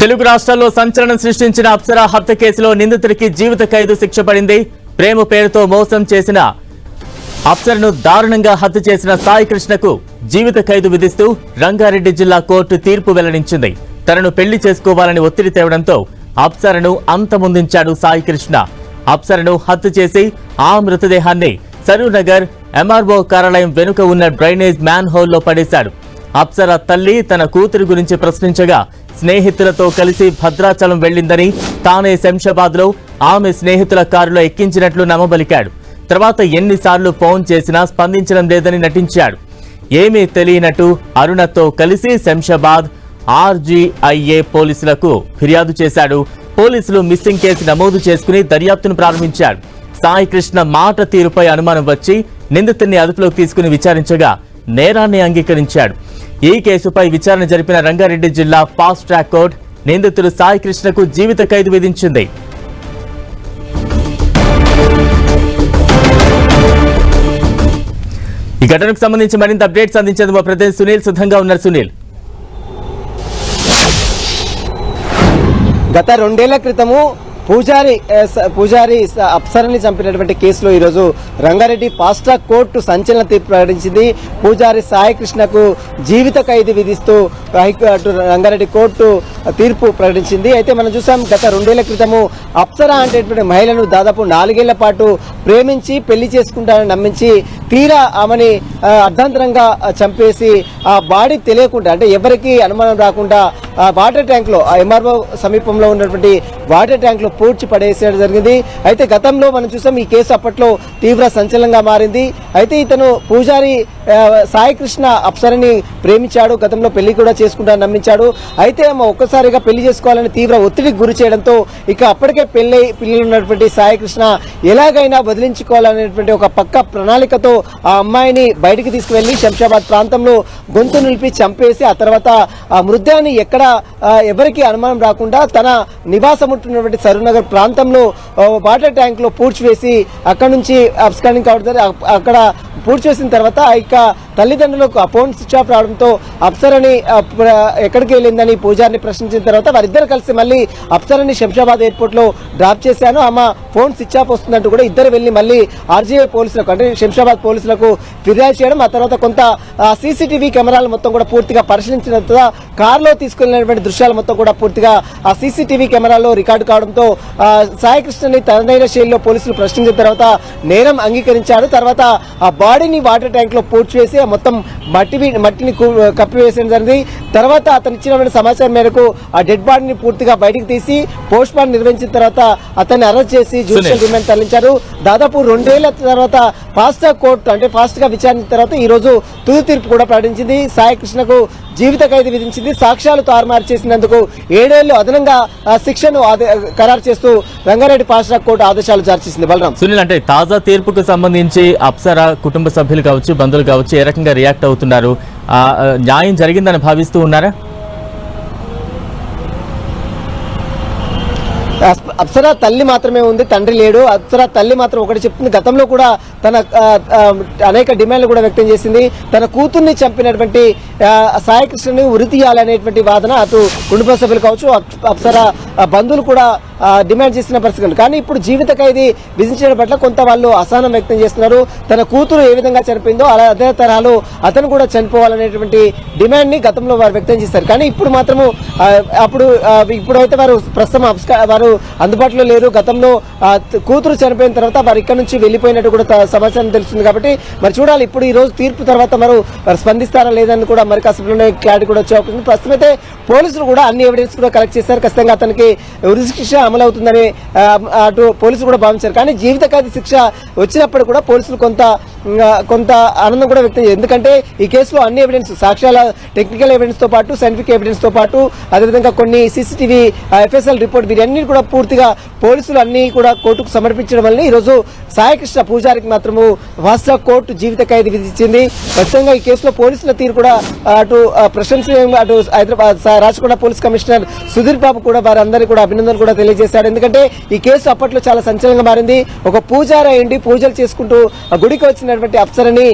తెలుగు రాష్ట్రాల్లో సంచలనం సృష్టించిన అప్సరా హత్య కేసులో నిందితుడికి జీవిత ఖైదు శిక్ష పడింది. ప్రేమ పేరుతో మోసం చేసిన అప్సరను దారుణంగా హత్య చేసిన సాయి కృష్ణకు జీవిత ఖైదు విధిస్తూ రంగారెడ్డి జిల్లా కోర్టు తీర్పు వెల్లడించింది. తనను పెళ్ళి చేసుకోవాలని ఒత్తిడి తేవడంతో అప్సరను అంతమొందించాడు సాయి కృష్ణ. అప్సరను హత్య చేసి ఆ మృతదేహాన్ని సరూనగర్ ఎంఆర్ఓ కార్యాలయం వెనుక ఉన్న డ్రైనేజ్ మ్యాన్ హోల్లో పడేశాడు. అప్సర తల్లి తన కూతురు గురించి ప్రశ్నించగా స్నేహితులతో కలిసి భద్రాచలం వెళ్ళిందని తానే శంషాబాద్లో ఆమె స్నేహితుల కారులో ఎక్కించినట్లు నమ్మబలికాడు. తర్వాత ఎన్నిసార్లు ఫోన్ చేసినా స్పందించడం లేదని నటించాడు. ఏమీ తెలియనట్టు అరుణతో కలిసి శంషాబాద్ ఆర్జీఐఏ పోలీసులకు ఫిర్యాదు చేశాడు. పోలీసులు మిస్సింగ్ కేసు నమోదు చేసుకుని దర్యాప్తును ప్రారంభించాడు సాయి కృష్ణ మాట తీరుపై అనుమానం వచ్చి నిందితుడిని అదుపులోకి తీసుకుని విచారించగా నేరాన్ని అంగీకరించాడు. ఈ కేసుపై విచారణ జరిపిన రంగారెడ్డి జిల్లా ఫాస్ట్ ట్రాక్ కోర్టు నిందితుడు సాయి కృష్ణకు జీవిత ఖైదు విధించింది. ఈ ఘటనకు సంబంధించి మరింత అప్డేట్స్ అందించేందుకు మా ప్రతినిధి సునీల్ సిద్ధంగా ఉన్నారు సునీల్. గత రెండేళ్ళ క్రితము పూజారి పూజారి స- అప్సరని చంపినటువంటి కేసులో ఈరోజు రంగారెడ్డి ఫాస్ట్ ట్రాక్ కోర్టు సంచలన తీర్పు ప్రకటించింది. పూజారి సాయి కృష్ణకు జీవిత ఖైదు విధిస్తూ హైకోర్టు రంగారెడ్డి కోర్టు తీర్పు ప్రకటించింది. అయితే మనం చూసాం గత రెండేళ్ళ క్రితము అప్సర అనేటువంటి మహిళను దాదాపు నాలుగేళ్ళ పాటు ప్రేమించి పెళ్ళి చేసుకుంటానని నమ్మించి తీరా ఆమెని అర్ధాంతరంగా చంపేసి ఆ బాడీ తెలియకుండా అంటే ఎవరికి అనుమానం రాకుండా ఆ వాటర్ ట్యాంక్లో ఎంఆర్ఓ సమీపంలో ఉన్నటువంటి వాటర్ ట్యాంక్లో పూడ్చి పడేసేయడం జరిగింది. అయితే గతంలో మనం చూసాం ఈ కేసు అప్పట్లో తీవ్ర సంచలనంగా మారింది. అయితే ఇతను పూజారి సాయికృష్ణ సాయి అప్సరని ప్రేమించాడు గతంలో పెళ్ళి కూడా చేసుకుంటాను నమ్మించాడు. అయితే ఆమె ఒక్కసారిగా పెళ్ళి చేసుకోవాలని తీవ్ర ఒత్తిడికి గురి చేయడంతో ఇక అప్పటికే పెళ్ళై పిల్లలు ఉన్నటువంటి సాయికృష్ణ ఎలాగైనా వదిలించుకోవాలనేటువంటి ఒక పక్క ప్రణాళికతో ఆ అమ్మాయిని బయటికి తీసుకువెళ్ళి శంషాబాద్ ప్రాంతంలో గొంతు నిలిపి చంపేసి ఆ తర్వాత ఆ మృతదేహాన్ని ఎక్కడ ఎవరికి అనుమానం రాకుండా తన నివాసం ఉంటున్నటువంటి సరూనగర్ ప్రాంతంలో వాటర్ ట్యాంక్లో పూడ్చివేసి అక్కడ నుంచి అబ్స్కాండింగ్ కావడం అక్కడ కూడా పూర్తి చేసిన తర్వాత ఇక తల్లిదండ్రులకు ఆ ఫోన్ స్విచ్ ఆఫ్ రావడంతో అప్సరని ఎక్కడికి వెళ్ళిందని పూజారిని ప్రశ్నించిన తర్వాత వారిద్దరు కలిసి మళ్ళీ అప్సరని శంషాబాద్ ఎయిర్పోర్ట్లో డ్రాప్ చేశాను. ఆమె ఫోన్ స్విచ్ ఆఫ్ వస్తుందంటూ కూడా ఇద్దరు వెళ్ళి మళ్ళీ ఆర్జీఐ పోలీసులకు అంటే శంషాబాద్ పోలీసులకు ఫిర్యాదు చేయడం ఆ తర్వాత కొంత సీసీటీవీ కెమెరాలు మొత్తం కూడా పూర్తిగా పరిశీలించిన తర్వాత కారులో తీసుకెళ్ళినటువంటి దృశ్యాలు మొత్తం కూడా పూర్తిగా ఆ సీసీటీవీ కెమెరాలో రికార్డు కావడంతో సాయికృష్ణని తనదైన శైలిలో పోలీసులు ప్రశ్నించిన తర్వాత నేరం అంగీకరించారు. తర్వాత ఆ బాడీని వాటర్ ట్యాంక్లో పూడ్చివేసి ఆ మొత్తం మట్టి మట్టిని కు- కప్పివేసడం జరిగింది. తర్వాత అతను ఇచ్చినటువంటి సమాచారం మేరకు ఆ డెడ్ బాడీని పూర్తిగా బయటికి తీసి పోస్ట్ మార్టం నిర్వహించిన తర్వాత అతన్ని అరెస్ట్ చేసి జ్యుడిషియల్ రిమాండ్ తరలించారు. దాదాపు రెండేళ్ళ తర్వాత ఫాస్ట్ ట్రాక్ కోర్టు అంటే ఫాస్ట్గా విచారించిన తర్వాత ఈ రోజు తుది తీర్పు కూడా ప్రకటించింది. సాయి కృష్ణకు జీవిత ఖైదు విధించింది. సాక్ష్యాలు తారుమారు చేసినందుకు ఏడేళ్ళు అదనంగా శిక్షను ఖరారు చేస్తూ రంగారెడ్డి ఫాస్ట్ ట్రాక్ కోర్టు ఆదేశాలు జారీ చేసింది. బలరాం. సునీల్ అంటే తాజా తీర్పుకు సంబంధించి అప్సర కుటుంబ సభ్యులు కావచ్చు బంధువులు కావచ్చు ఏ రకంగా రియాక్ట్ అవుతున్నారు? న్యాయం జరిగిందని భావిస్తూ ఉన్నారా? అప్- అప్సరా తల్లి మాత్రమే ఉంది తండ్రి లేడు. అప్సరా తల్లి మాత్రం ఒకటి చెప్తుంది గతంలో కూడా తన అనేక డిమాండ్లు కూడా వ్యక్తం చేసింది. తన కూతుర్ని చంపినటువంటి ఆ, సాయి ఉరి తీయాలనేటువంటి వాదన అటు కుటుంబ సభ్యులు కావచ్చు అప్సరా బంధువులు కూడా డిమాండ్ చేసిన పరిస్థితి కానీ ఇప్పుడు జీవిత ఖైదీ విధించడం పట్ల కొంత వాళ్ళు అసహనం వ్యక్తం చేస్తున్నారు. తన కూతురు ఏ విధంగా చనిపోయిందో అలా అదే తరహాలో అతను కూడా చనిపోవాలనేటువంటి డిమాండ్ని గతంలో వారు వ్యక్తం చేశారు. కానీ ఇప్పుడు మాత్రము అప్పుడు ఇప్పుడైతే వారు ప్రస్తుతం వారు అందుబాటులో లేరు. గతంలో కూతురు చనిపోయిన తర్వాత వారు ఇక్కడ నుంచి వెళ్ళిపోయినట్టు కూడా సమాచారం తెలుస్తుంది కాబట్టి మరి చూడాలి. ఇప్పుడు ఈ రోజు తీర్పు తర్వాత మరి వారు స్పందిస్తారా లేదని కూడా మరి కాసేపులోనే క్లారిటీ కూడా వచ్చే అవకాశం ప్రస్తుతం అయితే పోలీసులు కూడా అన్ని ఎవిడెన్స్ కూడా కలెక్ట్ చేశారు. ఖచ్చితంగా అతనికి ఉరిశిక్ష అమలవుతుందని అవుతుందని అటు పోలీసులు కూడా భావించారు. కానీ జీవిత శిక్ష వచ్చినప్పుడు కూడా పోలీసులు కొంత కొంత ఆనందం కూడా వ్యక్తం ఎందుకంటే ఈ కేసులో అన్ని ఎవిడెన్స్ సాక్ష్యాల టెక్నికల్ ఎవిడెన్స్తో పాటు సైంటిఫిక్ ఎవిడెన్స్తో పాటు అదేవిధంగా కొన్ని సీసీటీవీ ఎఫ్ఎస్ఎల్ రిపోర్ట్ వీరన్నీ కూడా పూర్తిగా పోలీసులు అన్ని కూడా కోర్టుకు సమర్పించడం వల్ల ఈ రోజు సాయికృష్ణ పూజారికి మాత్రము వాస్తవ కోర్టు జీవిత ఖైదు విధించింది. ఖచ్చితంగా ఈ కేసులో పోలీసుల తీరు కూడా అటు ప్రశంసనీయంగా అటు హైదరాబాద్ రాచకొండ పోలీస్ కమిషనర్ సుధీర్ బాబు కూడా వారందరికీ కూడా అభినందనలు కూడా తెలియజేశాడు. ఎందుకంటే ఈ కేసు అప్పట్లో చాలా సంచలనంగా మారింది. ఒక పూజారి అయ్యండి పూజలు చేసుకుంటూ గుడికి వచ్చిన ఉన్నటువంటి అప్సరని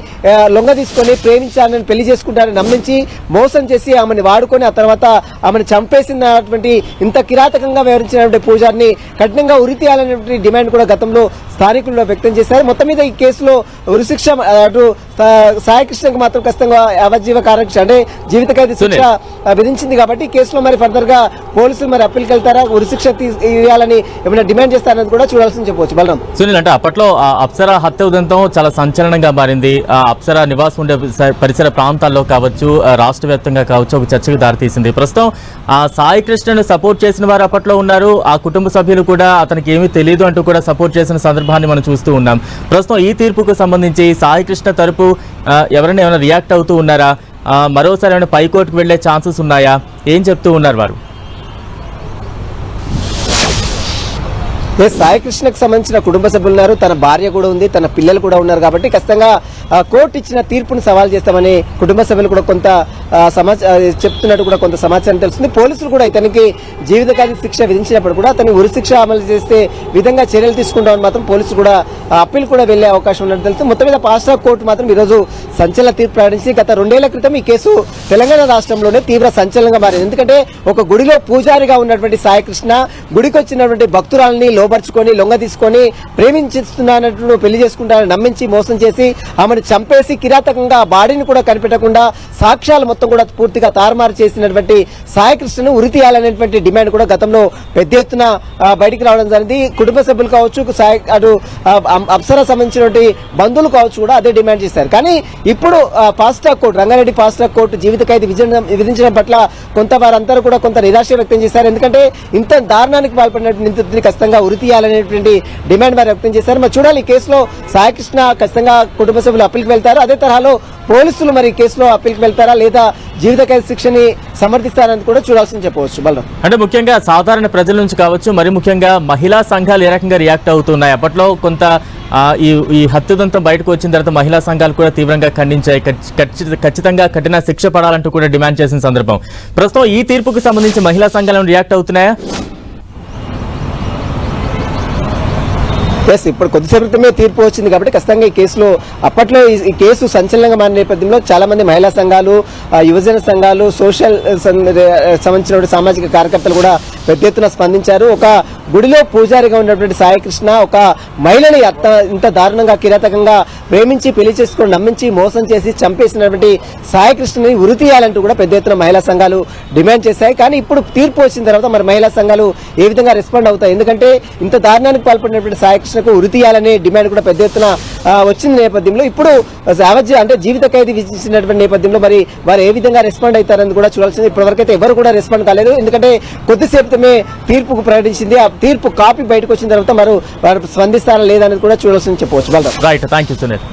లొంగ తీసుకొని ప్రేమించాలని పెళ్ళి చేసుకుంటారని నమ్మించి మోసం చేసి ఆమెను వాడుకొని ఆ తర్వాత ఆమెను చంపేసినటువంటి ఇంత కిరాతకంగా వ్యవహరించినటువంటి పూజారిని కఠినంగా ఉరి తీయాలనేటువంటి డిమాండ్ కూడా గతంలో స్థానికుల్లో వ్యక్తం చేశారు. మొత్తం మీద ఈ కేసులో ఉరిశిక్ష అటు సాయికృష్ణకు మాత్రం ఖచ్చితంగా యావజ్జీవ కారక్ష అంటే జీవిత ఖైదు శిక్ష విధించింది కాబట్టి ఈ కేసులో మరి ఫర్దర్గా పోలీసులు మరి అప్పీల్కి వెళ్తారా ఉరిశిక్ష ఇవ్వాలని ఏమైనా డిమాండ్ చేస్తారన్నది కూడా చూడాల్సింది చెప్పవచ్చు. బలరాం. సునీల్ అంటే అప్పట్లో అప్సర హత్య ఉదంతం చాలా సంచలనంగా మారింది. ఆ అప్సర నివాసం ఉండే పరిసర ప్రాంతాల్లో కావచ్చు రాష్ట్ర వ్యాప్తంగా కావచ్చు ఒక చర్చకు దారితీసింది. ప్రస్తుతం ఆ సాయి కృష్ణను సపోర్ట్ చేసిన వారు అప్పట్లో ఉన్నారు. ఆ కుటుంబ సభ్యులు కూడా అతనికి ఏమీ తెలియదు అంటూ కూడా సపోర్ట్ చేసిన సందర్భాన్ని మనం చూస్తూ ఉన్నాం. ప్రస్తుతం ఈ తీర్పుకు సంబంధించి సాయి కృష్ణ తరపు ఎవరైనా ఏమైనా రియాక్ట్ అవుతూ ఉన్నారా? మరోసారి ఏమైనా పైకోర్టుకు వెళ్ళే ఛాన్సెస్ ఉన్నాయా? ఏం చెప్తూ ఉన్నారు వారు? సాయికృష్ణకు సంబంధించిన కుటుంబ సభ్యులు ఉన్నారు. తన భార్య కూడా ఉంది తన పిల్లలు కూడా ఉన్నారు కాబట్టి ఖచ్చితంగా కోర్టు ఇచ్చిన తీర్పును సవాల్ చేస్తామని కుటుంబ సభ్యులు కూడా కొంత సమాచారం చెప్తున్నట్టు కూడా కొంత సమాచారం తెలుస్తుంది. పోలీసులు కూడా ఇతనికి జీవితకాల శిక్ష విధించినప్పుడు కూడా అతని ఉరిశిక్ష అమలు చేసే విధంగా చర్యలు తీసుకుంటామని మాత్రం పోలీసులు కూడా అప్పీల్ కూడా వెళ్ళే అవకాశం ఉన్నట్టు తెలుస్తుంది. మొత్తం మీద ఫాస్ట్ ట్రాక్ కోర్టు మాత్రం ఈరోజు సంచలన తీర్పు ప్రకటించి గత రెండేళ్ళ క్రితం ఈ కేసు తెలంగాణ రాష్ట్రంలోనే తీవ్ర సంచలనంగా మారింది. ఎందుకంటే ఒక గుడిలో పూజారిగా ఉన్నటువంటి సాయికృష్ణ గుడికి వచ్చినటువంటి భక్తురాలని లోబర్చుకొని లొంగ తీసుకొని ప్రేమించిస్తున్నట్టు పెళ్ళి చేసుకుంటానని నమ్మించి మోసం చేసి ఆమెను చంపేసి కిరాతకంగా బాడీని కూడా కనిపెట్టకుండా సాక్ష్యాలు మొత్తం కూడా పూర్తిగా తారుమారు చేసినటువంటి సాయికృష్ణను ఉరి తీయాలనేటువంటి డిమాండ్ కూడా గతంలో పెద్ద ఎత్తున బయటికి రావడం జరిగింది. కుటుంబ సభ్యులు కావచ్చు అటు అప్సర సంబంధించినటువంటి బంధువులు కావచ్చు కూడా అదే డిమాండ్ చేశారు. కానీ ఇప్పుడు fast track court Rangareddy fast track court జీవిత ఖైదు విధించడం పట్ల కొంత వారందరూ కూడా కొంత నిరాశ వ్యక్తం చేశారు. ఎందుకంటే ఇంత దారుణానికి పాల్పడిన నిందితుడిని ఖచ్చితంగా ఉరి తీయాలనేటువంటి డిమాండ్ వారు వ్యక్తం చేశారు. మరి చూడాలి ఈ కేసులో సాయికృష్ణ ఖచ్చితంగా కుటుంబ సభ్యులు అప్పీల్కి వెళ్తారు. అదే తరహాలో పోలీసులు మరి కేసులో అప్పీల్కి వెళ్తారా లేదా జీవిత ఖైదు శిక్షని సమర్థిస్తారని కూడా చూడాల్సింది చెప్పవచ్చు. బలరాం. అంటే ముఖ్యంగా సాధారణ ప్రజల నుంచి కావచ్చు మరి ముఖ్యంగా మహిళా సంఘాలు ఏ రకంగా రియాక్ట్ అవుతున్నాయి? అప్పట్లో కొంత ఈ ఈ హత్యదంతం బయటకు వచ్చిన తర్వాత మహిళా సంఘాలు కూడా తీవ్రంగా ఖండించాయి. ఖచ్చితంగా కఠిన శిక్ష పడాలంటూ కూడా డిమాండ్ చేసిన సందర్భం. ప్రస్తుతం ఈ తీర్పుకు సంబంధించి మహిళా సంఘాలు రియాక్ట్ అవుతున్నాయా? ఎస్ ఇప్పుడు కొద్దిసేపు క్రితమే తీర్పు వచ్చింది కాబట్టి ఖచ్చితంగా ఈ కేసులో అప్పట్లో ఈ- కేసు సంచలనంగా మారిన నేపథ్యంలో చాలా మంది మహిళా సంఘాలు యువజన సంఘాలు సోషల్ సంబంధించిన సామాజిక కార్యకర్తలు కూడా పెద్ద ఎత్తున స్పందించారు. ఒక గుడిలో పూజారిగా ఉన్నటువంటి సాయికృష్ణ ఒక మహిళని అత్త ఇంత దారుణంగా కిరాతకంగా ప్రేమించి పెళ్ళి చేసుకొని నమ్మించి మోసం చేసి చంపేసినటువంటి సాయికృష్ణని ఉరి తీయాలంటూ కూడా పెద్ద ఎత్తున మహిళా సంఘాలు డిమాండ్ చేశాయి. కానీ ఇప్పుడు తీర్పు వచ్చిన తర్వాత మరి మహిళా సంఘాలు ఏ విధంగా రెస్పాండ్ అవుతాయి? ఎందుకంటే ఇంత దారుణానికి పాల్పడినటువంటి సాయికృష్ణకు ఉరి తీయాలనే డిమాండ్ కూడా పెద్ద ఎత్తున వచ్చిన నేపథ్యంలో. ఇప్పుడు యావజ్జీ అంటే జీవిత ఖైదీ విధించినటువంటి నేపథ్యంలో మరి వారు ఏ విధంగా రెస్పాండ్ అవుతారని కూడా చూడాల్సింది. ఇప్పటివరకైతే ఎవరు కూడా రెస్పాండ్ కాలేదు. ఎందుకంటే కొద్దిసేపుతమే తీర్పుకు ప్రకటించింది. ఆ తీర్పు కాపీ బయటకు వచ్చిన తర్వాత మరి వారు స్పందిస్తారా లేదనేది కూడా చూడాల్సింది చెప్పవచ్చు. Right thank you Sunil